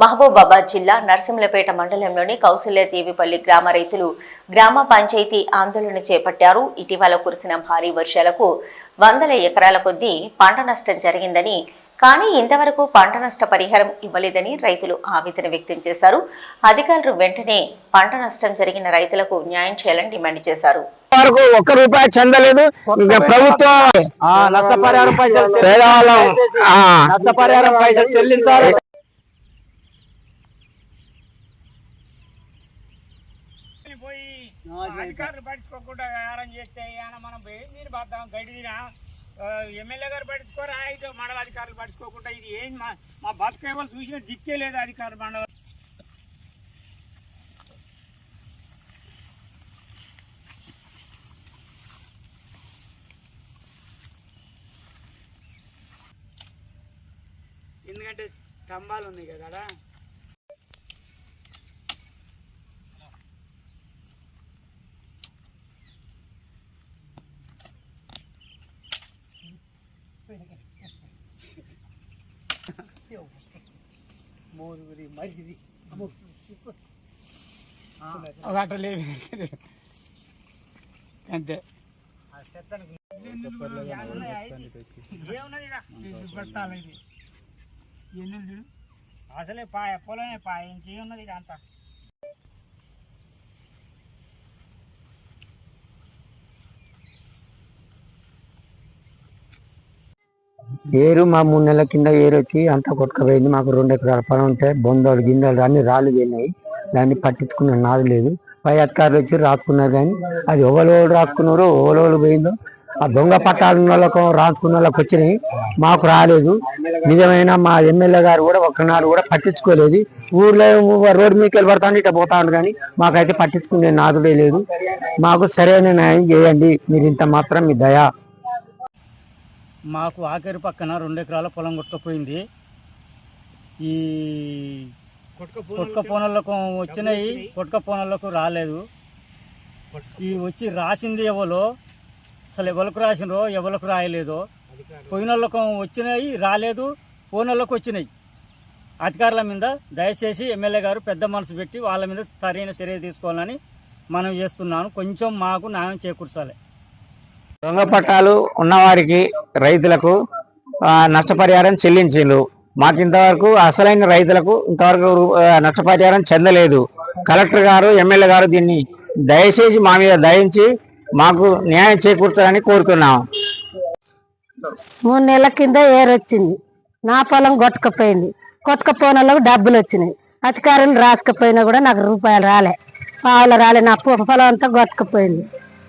మహబూబాబాద్ జిల్లా నరసింహులపేట మండలంలోని కౌశల్య దేవిపల్లి గ్రామ రైతులు గ్రామ పంచాయతీ ఆందోళన చేపట్టారు. ఇటీవల కురిసిన భారీ వర్షాలకు వందల ఎకరాల కొద్దీ పంట నష్టం జరిగిందని కానీ ఇంతవరకు పంట నష్ట పరిహారం ఇవ్వలేదని రైతులు ఆవేదన వ్యక్తం చేశారు. అధికారులు వెంటనే పంట నష్టం జరిగిన రైతులకు న్యాయం చేయాలని డిమాండ్ చేశారు. వరకు ఒక్క రూపాయి చెందలేదు. ఇంకా ప్రభుత్వం నష్టపరిహారం పైసలు చెల్లించాలి పోయి అధికారులు పట్టించుకోకుండా వ్యవహారం చేస్తే ఏమైనా మనం మీరు పడతాం గడి ఎమ్మెల్యే గారు పట్టించుకోరా? ఇటు మండల అధికారులు పట్టించుకోకుండా ఇది ఏం మా మా బతుకేవాళ్ళు చూసిన దిక్కే లేదు అధికారులు మండల ఎందుకంటే స్తంభాలు ఉన్నాయి కదా ఆడ. ఒక అట్ట లేవి అంతే. అసలే పాయ పొలమే పాయ ఇంకేమున్నది ఇక అంతా? ఏరు మా మూడు నెలల కింద ఏరు వచ్చి అంతా కొట్టుకుపోయింది. మాకు రెండు ఎకరాల పొలం ఉంటే బొందలు గిందెలు అన్ని రాళ్ళు పోయినాయి. దాన్ని పట్టించుకున్న నాది లేదు. పై అధికారులు వచ్చి రాసుకున్నారు కానీ అది ఎవరు రాసుకున్నారో ఎవరు పోయిందో ఆ దొంగ పట్టాలు ఉన్న వాళ్ళకు రాసుకున్న వాళ్ళకి వచ్చినాయి. మాకు రాలేదు. నిజమైన మా ఎమ్మెల్యే గారు కూడా ఒకనాడు కూడా పట్టించుకోలేదు. ఊర్లో రోడ్డు మీకు వెళ్ళబడతాను ఇట్లా పోతాను కానీ మాకైతే పట్టించుకునే నాదుడే లేదు. మాకు సరైన న్యాయం చేయండి. మీరు ఇంత మాత్రం మీ దయా. మాకు ఆఖరి పక్కన రెండు ఎకరాల పొలం కొట్టుకుపోయింది. ఈ కొట్టుక పోనలకు వచ్చినాయి కొట్టుక పోనలకు రాలేదు. ఈ వచ్చి రాసింది ఎవలో? అసలు ఎవరికి రాసినో ఎవరికి రాయలేదో? పోయిన వాళ్ళకు వచ్చినాయి రాలేదు పోనోళ్ళకు వచ్చినాయి. అధికారుల మీద దయచేసి ఎమ్మెల్యే గారు పెద్ద మనసు పెట్టి వాళ్ళ మీద సరైన చర్య తీసుకోవాలని మనం చేస్తున్నాను. కొంచెం మాకు న్యాయం చేకూర్చాలి. దొంగ పట్టాలు ఉన్నవారికి రైతులకు నష్టపరిహారం చెల్లించిండ్రు. మాకు ఇంతవరకు అసలైన రైతులకు ఇంతవరకు రూ- నష్టపరిహారం చెందలేదు. కలెక్టర్ గారు ఎమ్మెల్యే గారు దీన్ని దయచేసి మా మీద దయించి మాకు న్యాయం చేకూర్చాలని కోరుతున్నాం. మూడు నెలల కింద ఏరొచ్చింది నా పొలం కొట్టుకుపోయింది. కొట్టుకుపోయిన వాళ్ళకి డబ్బులు వచ్చినాయి. అధికారులు రాసుకపోయినా కూడా నాకు రూపాయలు రాలే. పావులు రాలే. నా పొలం అంతా కొట్టుకుపోయింది.